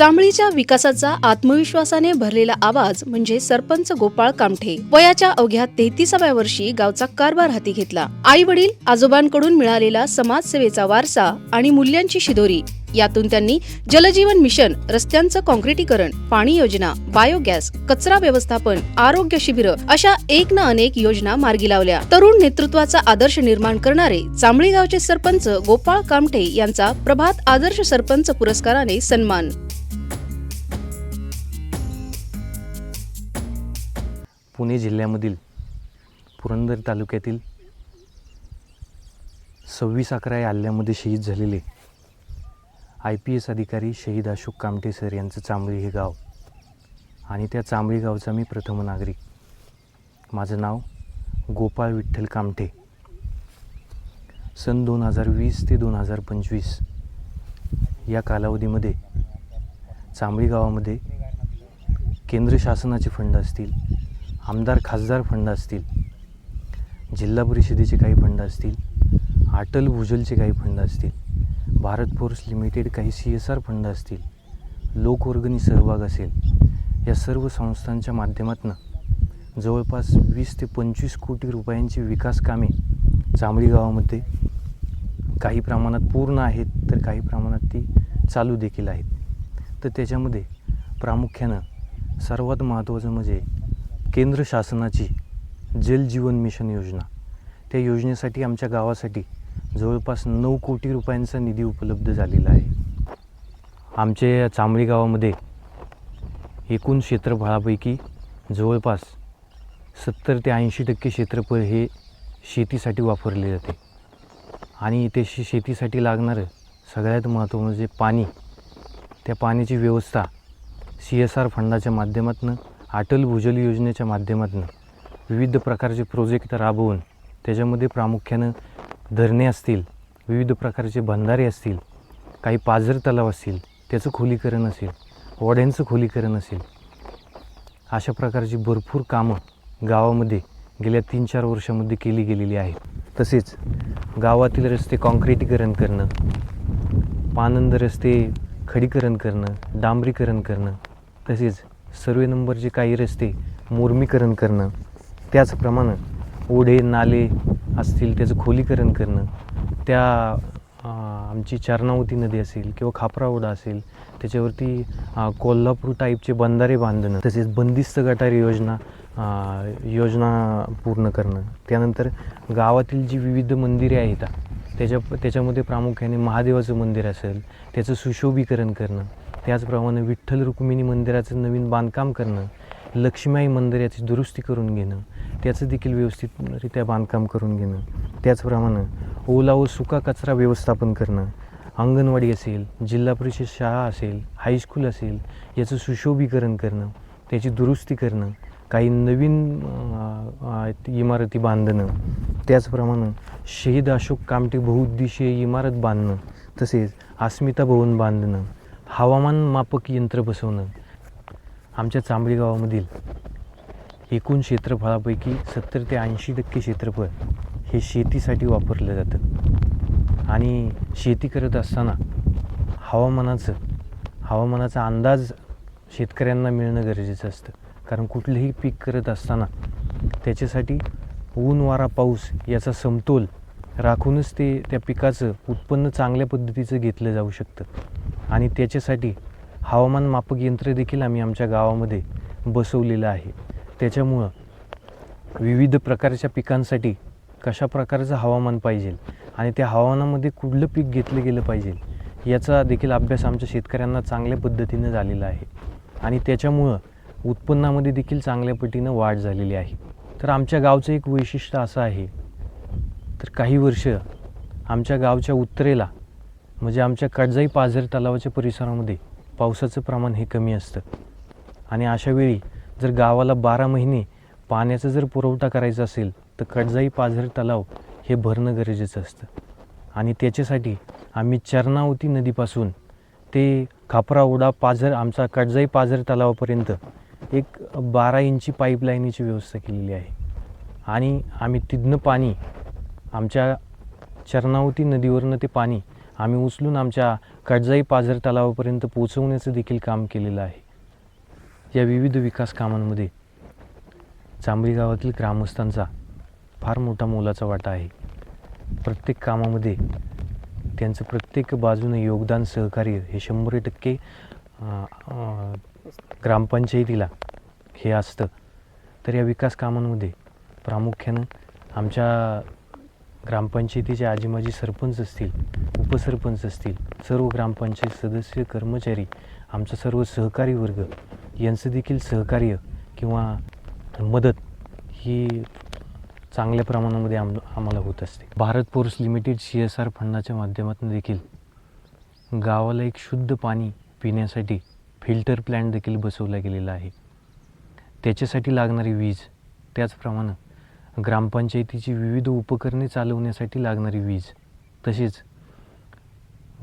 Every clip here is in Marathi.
चांबळीच्या विकासाचा आत्मविश्वासाने भरलेला आवाज म्हणजे सरपंच गोपाळ कामठे. वयाच्या अवघ्या तेहतीसाव्या वर्षी गावचा कारभार हाती घेतला. आई वडील आजोबांकडून मिळालेला समाजसेवेचा वारसा आणि मूल्यांची शिदोरी. यातून त्यांनी जलजीवन मिशन रस्त्यांचं काँक्रिटीकरण पाणी योजना बायोगॅस कचरा व्यवस्थापन आरोग्य शिबिर अशा एक ना अनेक योजना मार्गी लावल्या. तरुण नेतृत्वाचा आदर्श निर्माण करणारे चांबळी गावचे सरपंच गोपाळ कामठे यांचा प्रभात आदर्श सरपंच पुरस्काराने सन्मान. पुणे जिल्ह्यामधील पुरंदर तालुक्यातील सव्वीस अकरा या हल्ल्यामध्ये शहीद झालेले आय पी एस अधिकारी शहीद अशोक कामटे सर यांचं चांबळी हे गाव. आणि त्या चांबळी गावचा मी प्रथम नागरिक. माझं नाव गोपाळ विठ्ठल कामठे. सन दोन हजार वीस ते दोन हजार पंचवीस या कालावधीमध्ये चांबळी गावामध्ये केंद्र शासनाचे फंड असतील आमदार खासदार फंड असतील जिल्हा परिषदेचे काही फंड असतील अटल भूजलचे काही फंड असतील भारत फोर्स लिमिटेड काही सी एस आर फंड असतील लोकवर्गणी सहभाग असेल या सर्व संस्थांच्या माध्यमातून जवळपास वीस ते पंचवीस कोटी रुपयांची विकास कामे जांभळी गावामध्ये काही प्रमाणात पूर्ण आहेत तर काही प्रमाणात ती चालू देखील आहेत. तर त्याच्यामध्ये प्रामुख्यानं सर्वात महत्त्वाचं म्हणजे केंद्र शासनाची जल जीवन मिशन योजना. त्या योजनेसाठी आमच्या गावासाठी जवळपास नऊ कोटी रुपयांचा निधी उपलब्ध झालेला आहे. आमच्या चांबळी गावामध्ये एकूण क्षेत्रफळापैकी जवळपास सत्तर ते ऐंशी टक्के क्षेत्रफळ हे शेतीसाठी वापरले जाते. आणि ते शे शेतीसाठी लागणारं सगळ्यात महत्त्व म्हणजे पाणी. त्या पाण्याची व्यवस्था सी एस आर फंडाच्या माध्यमातून अटल भूजल योजनेच्या माध्यमातून विविध प्रकारचे प्रोजेक्ट राबवून त्याच्यामध्ये प्रामुख्यानं धरणे असतील विविध प्रकारचे बंधारे असतील काही पाझर तलाव असतील त्याचं खोलीकरण असेल ओढ्यांचं खोलीकरण असेल अशा प्रकारची भरपूर कामं गावामध्ये गेल्या तीन चार वर्षामध्ये केली गेलेली आहेत. तसेच गावातील रस्ते काँक्रीटीकरण करणं पानंद रस्ते खडीकरण करणं डांबरीकरण करणं तसेच सर्वे नंबरचे काही रस्ते मुर्मीकरण करणं त्याचप्रमाणे ओढे नाले असतील त्याचं खोलीकरण करणं त्या आमची चरणावती नदी असेल किंवा खापरा ओढा असेल त्याच्यावरती कोल्हापूर टाईपचे बंधारे बांधणं तसेच बंदिस्त गटारी योजना योजना पूर्ण करणं. त्यानंतर गावातील जी विविध मंदिरे आहेत त्याच्या त्याच्यामध्ये प्रामुख्याने महादेवाचं मंदिर असेल त्याचं सुशोभीकरण करणं त्याचप्रमाणे विठ्ठल रुक्मिणी मंदिराचं नवीन बांधकाम करणं लक्ष्माय मंदिर याची दुरुस्ती करून घेणं त्याचं देखील व्यवस्थितरित्या बांधकाम करून घेणं त्याचप्रमाणे ओला व सुका कचरा व्यवस्थापन करणं अंगणवाडी असेल जिल्हा परिषद शाळा असेल हायस्कूल असेल याचं सुशोभीकरण करणं त्याची दुरुस्ती करणं काही नवीन इमारती बांधणं त्याचप्रमाणे शहीद अशोक कामटे बहुउद्देशीय इमारत बांधणं तसेच अस्मिता भवन बांधणं हवामान मापक यंत्र बसवणं. आमच्या चांबळी गावामधील एकूण क्षेत्रफळापैकी सत्तर ते ऐंशी टक्के क्षेत्रफळ हे शेतीसाठी वापरलं जातं. आणि शेती करत असताना हवामानाचं हवामानाचा अंदाज शेतकऱ्यांना मिळणं गरजेचं असतं. कारण कुठलंही पीक करत असताना त्याच्यासाठी ऊन वारा पाऊस याचा समतोल राखूनच ते त्या पिकाचं उत्पन्न चांगल्या पद्धतीचं घेतलं जाऊ शकतं. आणि त्याच्यासाठी हवामान मापक यंत्र देखील आम्ही आमच्या गावामध्ये बसवलेलं आहे. त्याच्यामुळं विविध प्रकारच्या पिकांसाठी कशा प्रकारचं हवामान पाहिजे आणि त्या हवामानामध्ये कुठलं पीक घेतलं गेलं पाहिजे याचा देखील अभ्यास आमच्या शेतकऱ्यांना चांगल्या पद्धतीनं झालेला आहे. आणि त्याच्यामुळं उत्पन्नामध्ये देखील चांगल्या पटीनं वाढ झालेली आहे. तर आमच्या गावचं एक वैशिष्ट्य असं आहे तर काही वर्ष आमच्या गावच्या उत्तरेला म्हणजे आमच्या कडजाई पाझर तलावाच्या परिसरामध्ये पावसाचं प्रमाण हे कमी असतं. आणि अशा वेळी जर गावाला बारा महिने पाण्याचा जर पुरवठा करायचा असेल तर कडजाई पाझर तलाव हे भरणं गरजेचं असतं. आणि त्याच्यासाठी आम्ही चरणावती नदीपासून ते खापरा ओढा पाझर आमचा कडजाई पाझर तलावापर्यंत एक बारा इंची पाईपलाईनीची व्यवस्था केलेली आहे. आणि आम्ही तिथनं पाणी आमच्या चरणावती नदीवरनं ते पाणी आम्ही उचलून आमच्या कडजाई पाझर तलावापर्यंत पोचवण्याचं देखील काम केलेलं आहे. या विविध विकास कामांमध्ये चांबळी गावातील ग्रामस्थांचा फार मोठा मोलाचा वाटा आहे. प्रत्येक कामामध्ये त्यांचं प्रत्येक बाजूने योगदान सहकार्य हे शंभर टक्के ग्रामपंचायतीला हे असतं. तर या विकास कामांमध्ये प्रामुख्यानं आमच्या ग्रामपंचायतीचे आजी माजी सरपंच असतील उपसरपंच असतील सर्व ग्रामपंचायत सदस्य कर्मचारी आमचा सर्व सहकारी वर्ग यांचं देखील सहकार्य किंवा मदत ही चांगल्या प्रमाणामध्ये आम आम्हाला होत असते. Bharat force limited C S R फंडाच्या माध्यमातून देखील गावाला एक शुद्ध पाणी पिण्यासाठी फिल्टर प्लॅन्ट देखील बसवला गेलेला आहे. त्याच्यासाठी लागणारी वीज त्याचप्रमाणे ग्रामपंचायतीची विविध उपकरणे चालवण्यासाठी लागणारी वीज. तसेच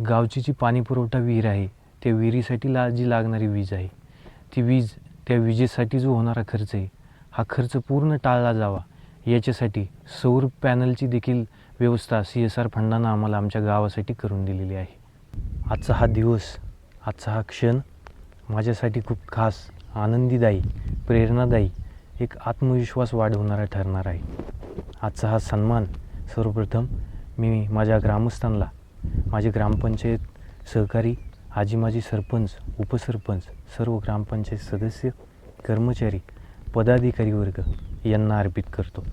गावची जी पाणीपुरवठा विहीर आहे त्या विहिरीसाठी ला जी लागणारी वीज आहे ती वीज त्या विजेसाठी जो होणारा खर्च आहे हा खर्च पूर्ण टाळला जावा. याच्यासाठी सौर पॅनलची देखील व्यवस्था सी एस आर फंडानं आम्हाला आमच्या गावासाठी करून दिलेली आहे. आजचा हा दिवस आजचा हा क्षण माझ्यासाठी खूप खास आनंदीदायी प्रेरणादायी एक आत्मविश्वास वाढवणारा ठरणार आहे. आजचा हा सन्मान सर्वप्रथम मी माझ्या ग्रामस्थांना माझे ग्रामपंचायत सहकारी आजी माजी सरपंच उपसरपंच सर्व ग्रामपंचायत सदस्य कर्मचारी पदाधिकारी वर्ग यांना अर्पित करतो.